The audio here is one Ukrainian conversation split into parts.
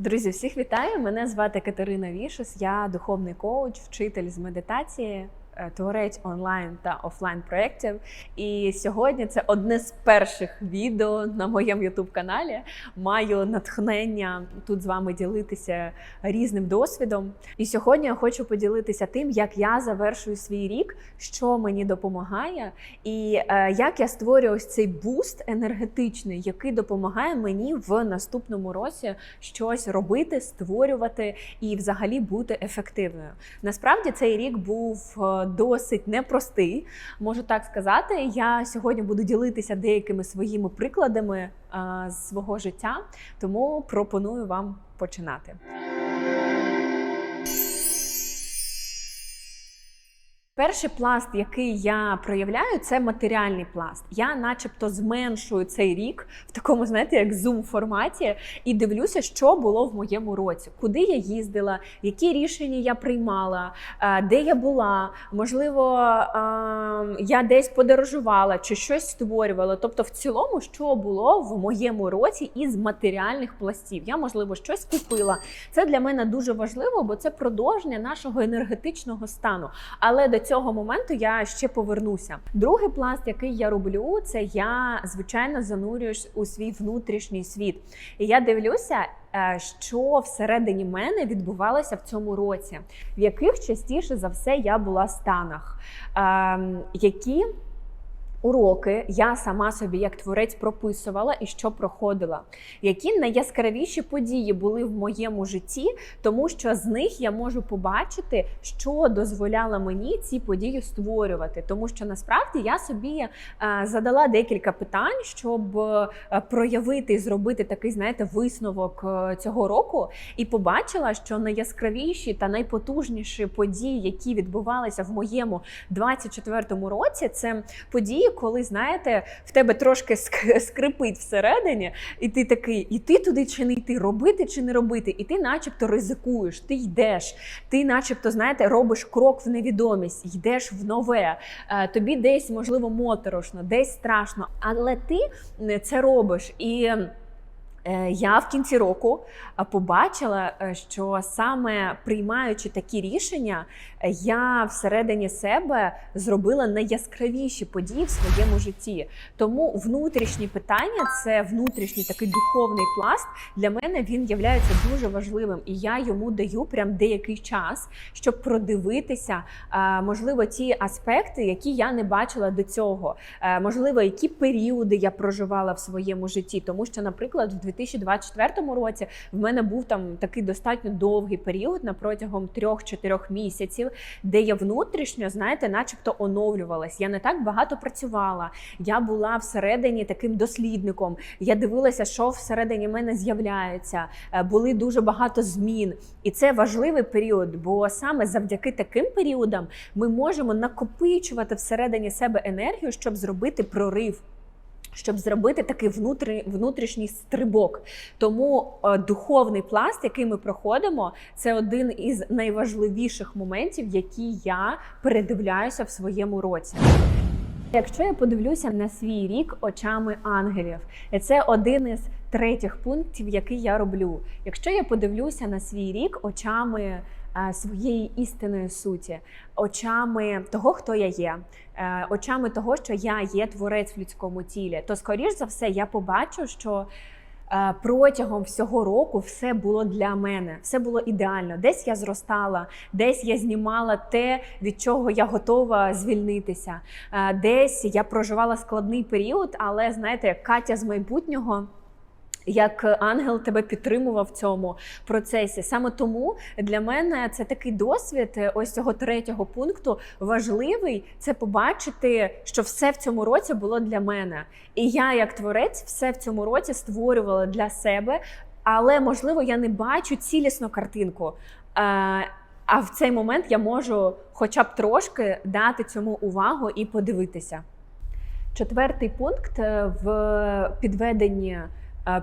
Друзі, всіх вітаю! Мене звати Катерина Вішес. Я духовний коуч, вчитель з медитації, творець онлайн та офлайн проєктів. І сьогодні це одне з перших відео на моєму youtube каналі. Маю натхнення тут з вами ділитися різним досвідом. І сьогодні я хочу поділитися тим, як я завершую свій рік, що мені допомагає, і е, як я створюю ось цей буст енергетичний, який допомагає мені в наступному році щось робити, створювати і взагалі бути ефективною. Насправді цей рік був е, досить непростий, можу так сказати. Я сьогодні буду ділитися деякими своїми прикладами з свого життя, тому пропоную вам починати. Перший пласт, який я проявляю, це матеріальний пласт. Я, начебто, зменшую цей рік в такому, знаєте, як зум форматі, і дивлюся, що було в моєму році, куди я їздила, які рішення я приймала, е, де я була. Можливо, е, я десь подорожувала чи щось створювала. Тобто, в цілому, що було в моєму році із матеріальних пластів. Я, можливо, щось купила. Це для мене дуже важливо, бо це продовження нашого енергетичного стану. Але до цього моменту я ще повернуся. Другий пласт, який я роблю, це я звичайно занурююсь у свій внутрішній світ. І я дивлюся, е, що всередині мене відбувалося в цьому році, в яких частіше за все я була в станах, ем, які Уроки я сама собі як творець прописувала і що проходила. Які найяскравіші події були в моєму житті, тому що з них я можу побачити, що дозволяло мені ці події створювати. Тому що насправді я собі е, задала декілька питань, щоб е, проявити і зробити такий, знаєте, висновок е, цього року, і побачила, що найяскравіші та найпотужніші події, які відбувалися в моєму 24-му році, це події коли знаєте, в тебе трошки скрипить всередині, і ти такий, іти туди чи не йти, робити чи не робити, і ти, начебто, ризикуєш, ти йдеш, ти, начебто, знаєте, робиш крок в невідомість, йдеш в нове. Е, тобі десь можливо моторошно, десь страшно, але ти це робиш і. Е, я в кінці року побачила, е, що саме приймаючи такі рішення, я всередині себе зробила найяскравіші події в своєму житті. Тому внутрішні питання це внутрішній такий духовний пласт. Для мене він є дуже важливим, і я йому даю прям деякий час, щоб продивитися, можливо, ті аспекти, які я не бачила до цього, е, можливо, які періоди я проживала в своєму житті, тому що, наприклад, в 2024 році в мене був там такий достатньо довгий період на протягом 3-4 місяців, де я внутрішньо, знаєте, начебто оновлювалась. Я не так багато працювала. Я була всередині таким дослідником. Я дивилася, що всередині мене з'являється. Е, були дуже багато змін, і це важливий період, бо саме завдяки таким періодам ми можемо накопичувати всередині себе енергію, щоб зробити прорив щоб зробити такий внутрі, внутрішній стрибок. Тому е, духовний пласт, який ми проходимо, це один із найважливіших моментів, які я передивляюся в своєму році. Якщо я подивлюся на свій рік очами ангелів, це один із третіх пунктів, який я роблю. Якщо я подивлюся на свій рік очами Е, своєї істинної суті, очами того, хто я є, е, очами того, що я є творець в людському тілі, то скоріш за все я побачу, що. Е, протягом всього року все було для мене, все було ідеально. Десь я зростала, десь я знімала те, від чого я готова звільнитися. Десь я проживала складний період, але знаєте, як Катя з майбутнього. Як ангел тебе підтримував в цьому процесі. Саме тому для мене це такий досвід е, ось цього третього пункту важливий це побачити, що все в цьому році було для мене. І я, як творець, все в цьому році створювала для себе, але можливо я не бачу цілісну картинку. А в цей момент я можу, хоча б трошки, дати цьому увагу і подивитися. Четвертий пункт е, в підведенні е,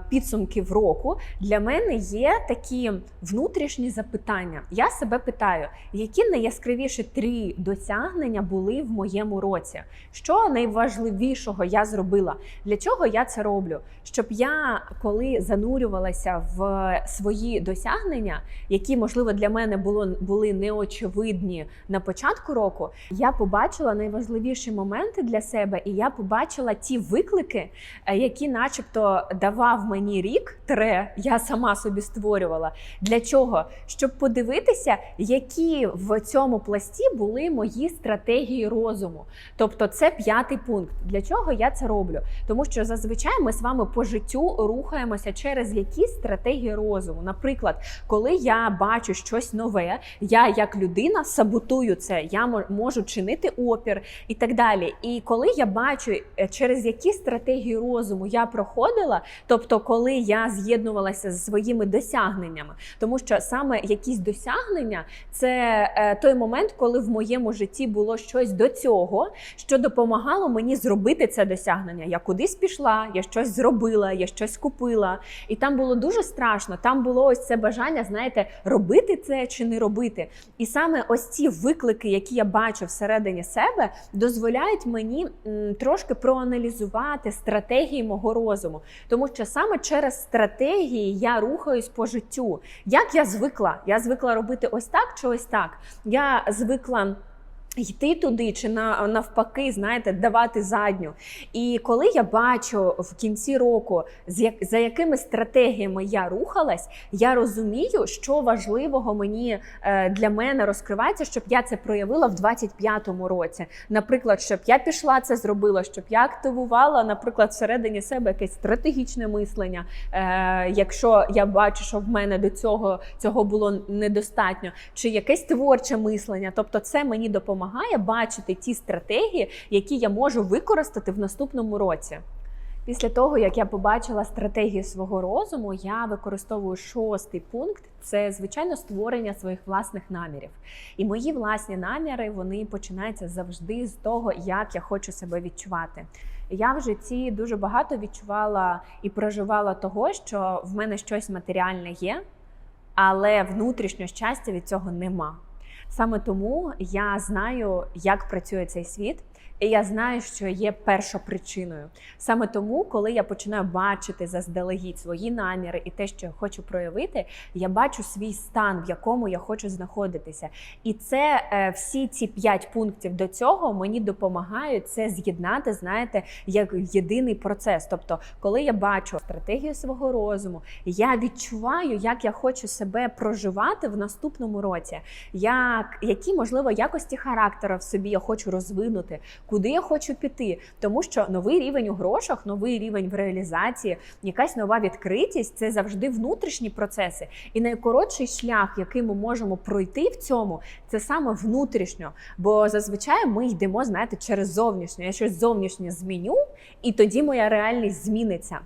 підсумків року для мене є такі внутрішні запитання. Я себе питаю, які найяскравіші три досягнення були в моєму році? Що найважливішого я зробила? Для чого я це роблю? Щоб я, коли занурювалася в свої досягнення, які можливо для мене було були неочевидні на початку року, я побачила найважливіші моменти для себе, і я побачила ті виклики, е, які, начебто, давав мені рік, тре я сама собі створювала. Для чого? Щоб подивитися, які в цьому пласті були мої стратегії розуму. Тобто, це п'ятий пункт. Для чого я це роблю? Тому що зазвичай ми з вами по життю рухаємося через якісь стратегії розуму. Наприклад, коли я бачу щось нове, я як людина саботую це, я можу чинити опір і так далі. І коли я бачу, е, через які стратегії розуму я проходила, тобто, коли я з'єднувалася з своїми досягненнями, тому що саме якісь досягнення це е, той момент, коли в моєму житті було щось до цього, що допомагало мені зробити це досягнення. Я кудись пішла, я щось зробила, я щось купила. І там було дуже страшно. Там було ось це бажання, знаєте, робити це чи не робити. І саме ось ці виклики, які я бачу всередині себе, дозволяють мені трошки проаналізувати стратегії мого розуму. Тому що саме через стратегії я рухаюсь по життю. Як я звикла? Я звикла робити ось так чи ось так. Я звикла. Йти туди чи на навпаки, знаєте, давати задню. І коли я бачу в кінці року, за якими стратегіями я рухалась, я розумію, що важливого мені е, для мене розкривається, щоб я це проявила в 25-му році. Наприклад, щоб я пішла це зробила, щоб я активувала, наприклад, всередині себе якесь стратегічне мислення. Е, якщо я бачу, що в мене до цього цього було недостатньо, чи якесь творче мислення, тобто це мені допомагає бачити ті стратегії, які я можу використати в наступному році. Після того, як я побачила стратегію свого розуму, я використовую шостий пункт це звичайно створення своїх власних намірів. І мої власні наміри вони починаються завжди з того, як я хочу себе відчувати. Я в житті дуже багато відчувала і проживала того, що в мене щось матеріальне є, але внутрішнього щастя від цього нема. Саме тому я знаю, як працює цей світ, і я знаю, що є першопричиною. Саме тому, коли я починаю бачити заздалегідь свої наміри і те, що я хочу проявити, я бачу свій стан, в якому я хочу знаходитися. І це е, всі ці п'ять пунктів до цього мені допомагають це з'єднати, знаєте, як єдиний процес. Тобто, коли я бачу стратегію свого розуму, я відчуваю, як я хочу себе проживати в наступному році, як які можливо якості характеру в собі я хочу розвинути, куди я хочу піти. Тому що новий рівень у грошах, новий рівень в реалізації, якась нова відкритість це завжди внутрішні процеси. І найкоротший шлях, який ми можемо пройти в цьому, це саме внутрішньо. Бо зазвичай ми йдемо, знаєте, через зовнішнє. Я щось зовнішнє зміню, і тоді моя реальність зміниться.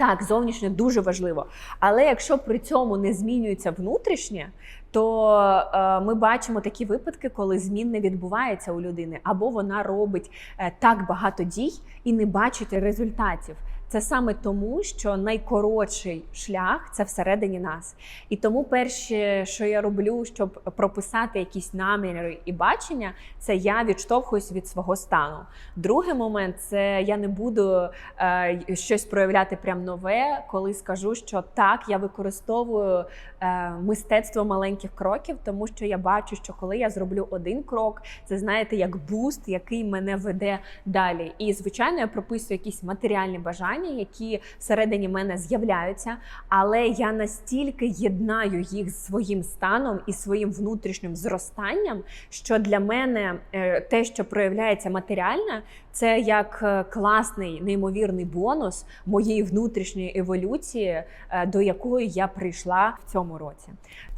Так, зовнішнє дуже важливо. Але якщо при цьому не змінюється внутрішнє, то е, ми бачимо такі випадки, коли змін не відбувається у людини, або вона робить е, так багато дій і не бачить результатів. Це саме тому, що найкоротший шлях це всередині нас. І тому перше, що я роблю, щоб прописати якісь наміри і бачення, це я відштовхуюсь від свого стану. Другий момент це я не буду е, щось проявляти прям нове, коли скажу, що так, я використовую е, мистецтво маленьких кроків, тому що я бачу, що коли я зроблю один крок, це знаєте, як буст, який мене веде далі. І звичайно, я прописую якісь матеріальні бажання, які всередині мене з'являються, але я настільки єднаю їх з своїм станом і своїм внутрішнім зростанням, що для мене е, те, що проявляється матеріально, це як е, класний неймовірний бонус моєї внутрішньої еволюції, е, до якої я прийшла в цьому році.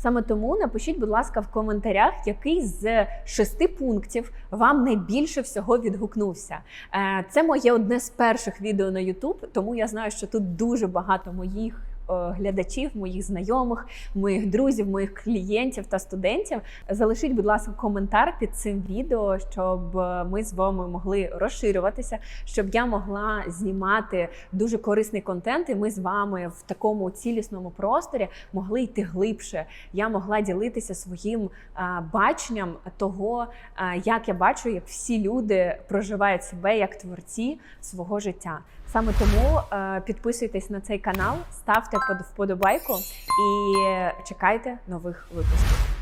Саме тому напишіть, будь ласка, в коментарях, який з шести пунктів вам найбільше всього відгукнувся. Е, Це моє одне з перших відео на YouTube, тому я знаю, що тут дуже багато моїх. Глядачів, моїх знайомих, моїх друзів, моїх клієнтів та студентів. Залишіть, будь ласка, коментар під цим відео, щоб е, ми з вами могли розширюватися, щоб я могла знімати дуже корисний контент, і ми з вами в такому цілісному просторі могли йти глибше. Я могла ділитися своїм а, баченням того, як я бачу, як всі люди проживають себе як творці свого життя. Саме тому е, підписуйтесь на цей канал, ставте под- вподобайку і чекайте нових випусків.